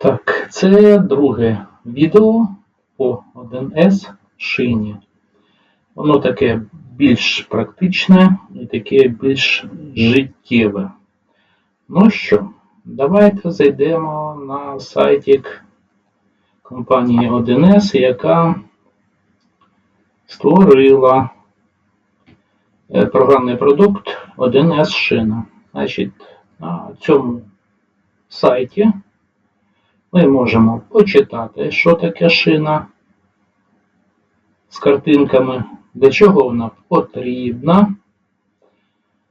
Так, це друге відео по 1С шині. Воно таке більш практичне і таке більш життєве. Ну що, давайте зайдемо на сайтик компанії 1С, яка створила е, програмний продукт 1С шина. Значить, на цьому сайті ми можемо почитати, що таке шина з картинками, для чого вона потрібна.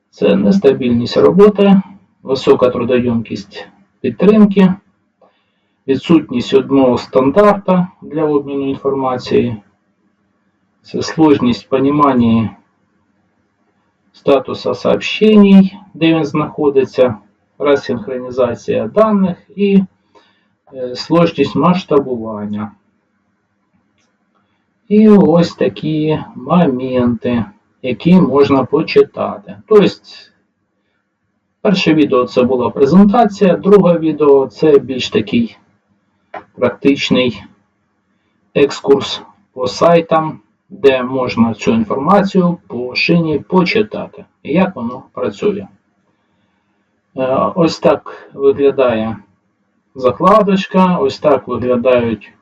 Це нестабільність роботи, висока трудоємкість підтримки, відсутність одного стандарта для обміну інформації, це сложність понимания статуса сообщений, де він знаходиться, розсинхронізація даних і сложність масштабування. І ось такі моменти, які можна почитати. Тобто, перше відео це була презентація, друге відео це більш такий практичний екскурс по сайтам, де можна цю інформацію по шині почитати, як воно працює. Е, Ось так виглядає закладочка, ось так виглядають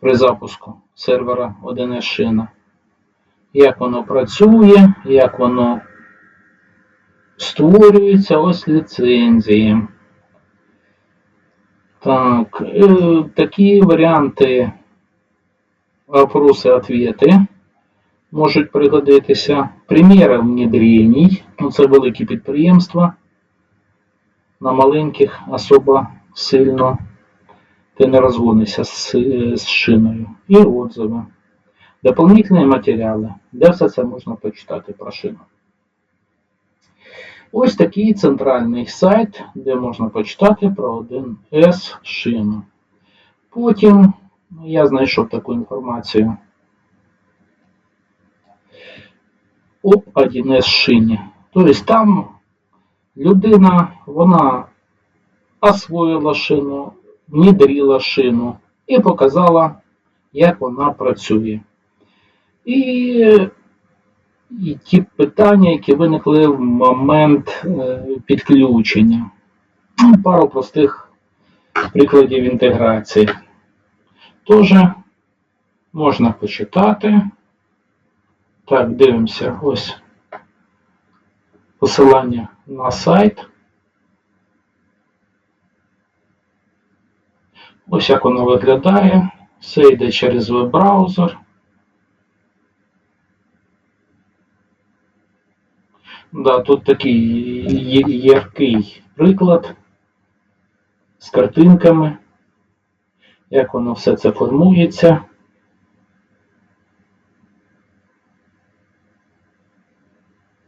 при запуску сервера 1С шина. Як воно працює, як воно створюється, ось ліцензії. Так, е, такі варіанти вопроси-ответи можуть пригодитися. Приміри внедреній, ну це великі підприємства. На маленьких особо сильно ти не розгонишся з, з шиною. І отзиви. Дополнительні матеріали. Де все це можна почитати про шину. Ось такий центральний сайт, де можна почитати про 1С шину. Потім я знайшов таку інформацію. Об 1С шині. Тобто там людина, вона освоїла шину, внедрила шину і показала, як вона працює. І, і ті питання, які виникли в момент е, підключення. Ну, Пару простих прикладів інтеграції. Теж можна почитати. Так, дивимося ось посилання на сайт. Ось як воно виглядає. Все йде через веб-браузер. Да, тут такий яркий приклад з картинками, як воно все це формується.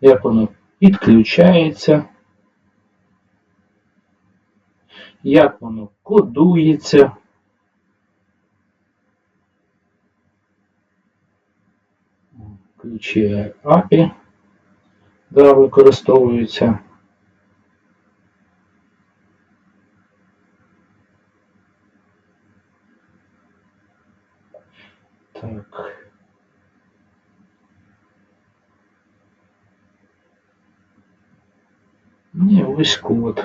Як воно підключається, як воно кодується. Ключі API, да, використовуються. Так. І ось код,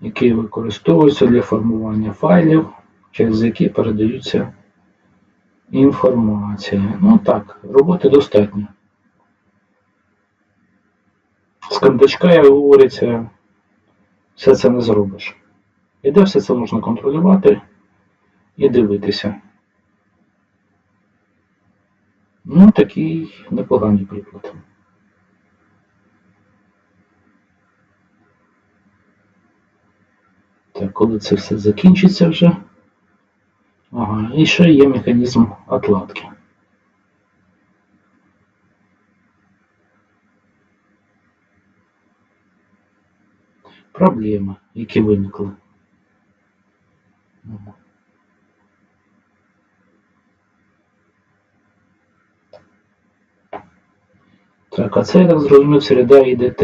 який використовується для формування файлів, через які передаються інформація. Ну так, роботи достатньо. З кондачка, як говориться, все це не зробиш. І де все це можна контролювати і дивитися. Ну, такий непоганий приклад. Так, коли це все закінчиться вже. Ага, і ще є механізм отладки. Проблеми, які виникли. Так, а це, я так зрозумів, середа ІДТ,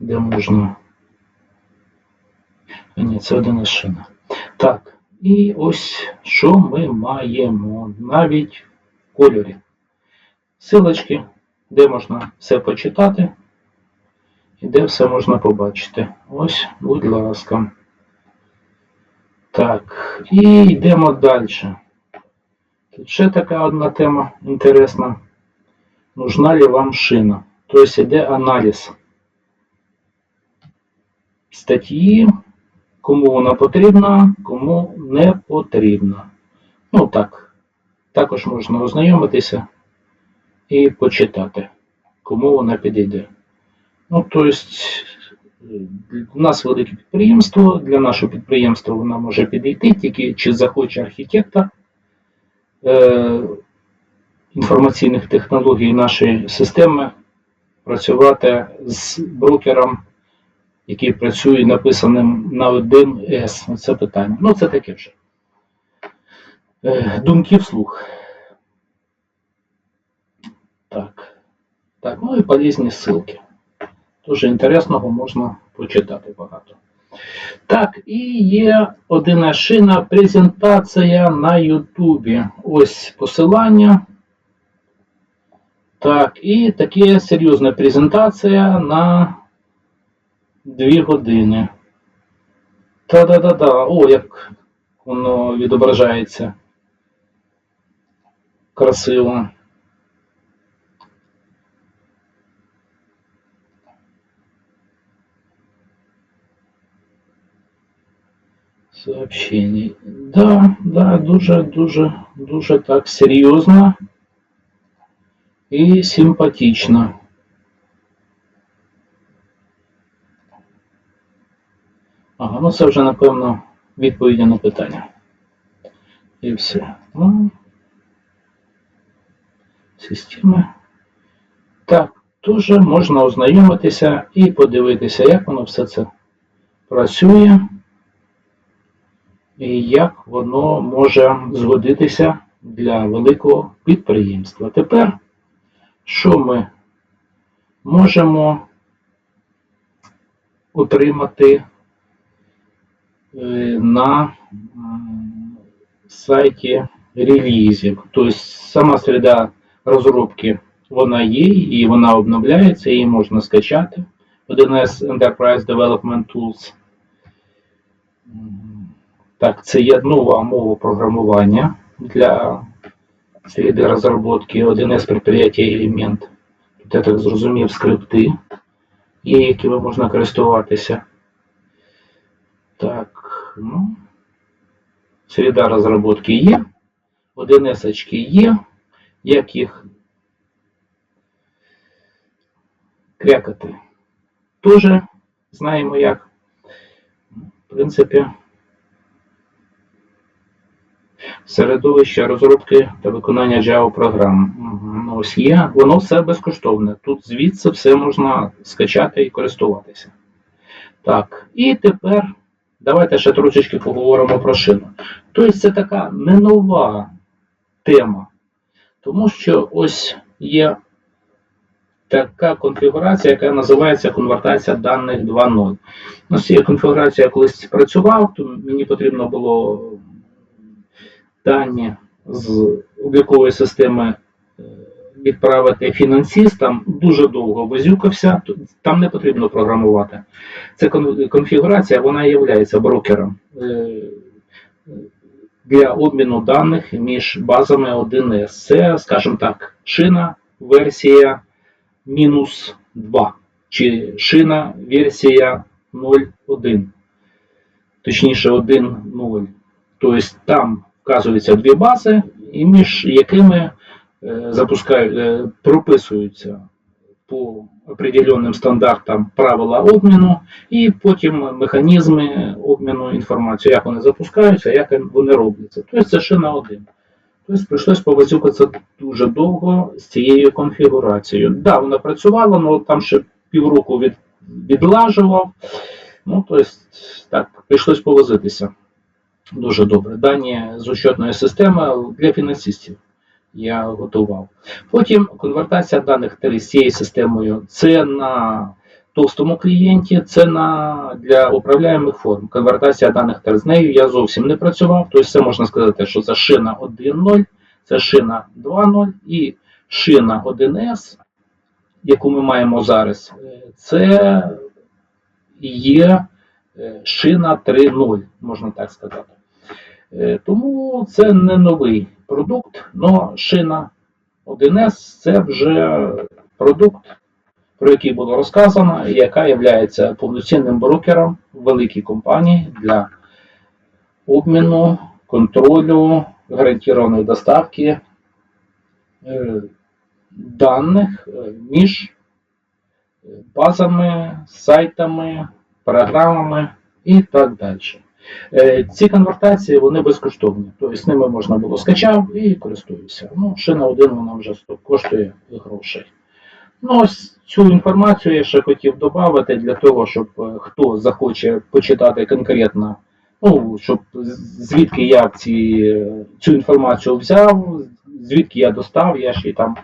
де можна Ні, це один із шина. Так, і ось що ми маємо навіть в кольорі. Силочки, де можна все почитати, і де все можна побачити. Ось, будь ласка. Так, і йдемо далі. Тут ще така одна тема інтересна. Нужна ли вам шина? Тобто йде аналіз статті, кому вона потрібна, кому не потрібна. Ну так, також можна ознайомитися і почитати, кому вона підійде. Ну, тобто, у нас велике підприємство, для нашого підприємства вона може підійти, тільки чи захоче архітектор е, інформаційних технологій нашої системи працювати з брокером, який працює написаним на 1С. Це питання. Ну, це таке вже. Е, Думки вслух. Так. Так, ну і полезні ссылки. Дуже інтересного можна почитати багато. Так, і є одна шина презентація на Ютубі. Ось посилання. Так, і таке серйозна презентація на 2 години. Та-да-да-да. О, як воно відображається. Красиво. Сообщений. Да, да, дуже, дуже, дуже так серйозно і симпатично. Ага, ну це вже, напевно, відповіді на питання. І все. Ну, системи. Так, дуже можна ознайомитися і подивитися, як воно все це працює і як воно може згодитися для великого підприємства. Тепер, що ми можемо отримати на сайті релізів. Тобто сама середа розробки вона є, і вона обновляється, її можна скачати. 1С Enterprise Development Tools. Так, це є нова мова програмування для середи розробки 1С предприятия елемент. Тут я так зрозумів скрипти, є, якими можна користуватися. Так, ну, середа розробки є, 1С є, як їх крякати. Тоже знаємо як. В принципі, середовище розробки та виконання Java програм. Мгм, Ось є, воно все безкоштовне. Тут звідси все можна скачати і користуватися. Так, і тепер давайте ще трошечки поговоримо про шину. Тобто це така не нова тема, тому що ось є така конфігурація, яка називається конвертація даних 2.0. Ну, з цією конфігурацією я колись працював, то мені потрібно було дані з облікової системи відправити фінансистам. Дуже довго визюкався, там не потрібно програмувати. Ця конфігурація вона є брокером е, для обміну даних між базами 1С. Це, скажімо так, шина версія мінус 2 чи шина версія 0.1, точніше 1.0. Тобто там вказуються дві бази, і між якими е, е, прописуються по определенним стандартам правила обміну, і потім механізми обміну інформацією, як вони запускаються, як вони робляться. Тобто це шина 1. Тобто прийшлось повозюкатися дуже довго з цією конфігурацією. Так, да, вона працювала, але там ще півроку від, відлажував. Ну, тобто, так, прийшлось повозитися. Дуже добре. Дані з учетної системи для фінансистів я готував. Потім конвертація даних з цією системою. Це на товстому клієнті це на, для управляємих форм. Конвертація даних з нею я зовсім не працював. Тобто це можна сказати, що це шина 1.0, це шина 2.0 і шина 1С, яку ми маємо зараз, е, це є е, шина 3.0, можна так сказати. Е, Тому це не новий продукт, але шина 1С це вже продукт, про який було розказано, яка є повноцінним брокером великій компанії для обміну, контролю, гарантованої доставки е, даних е, між базами, сайтами, програмами і так далі. Е, Ці конвертації вони безкоштовні, тобто з ними можна було скачав і користуюся. Ну, шина 1 вона вже коштує грошей. Ну, ось цю інформацію я ще хотів додати для того, щоб е, хто захоче почитати конкретно, ну, щоб звідки я ці, цю інформацію взяв, звідки я достав, я ще й там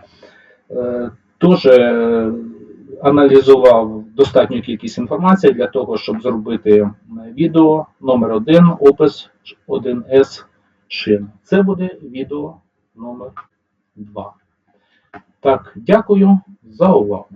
е, теж е, аналізував достатню кількість інформації для того, щоб зробити е, відео номер 1 опис 1С шин. Це буде відео номер 2. Так, дякую за увагу.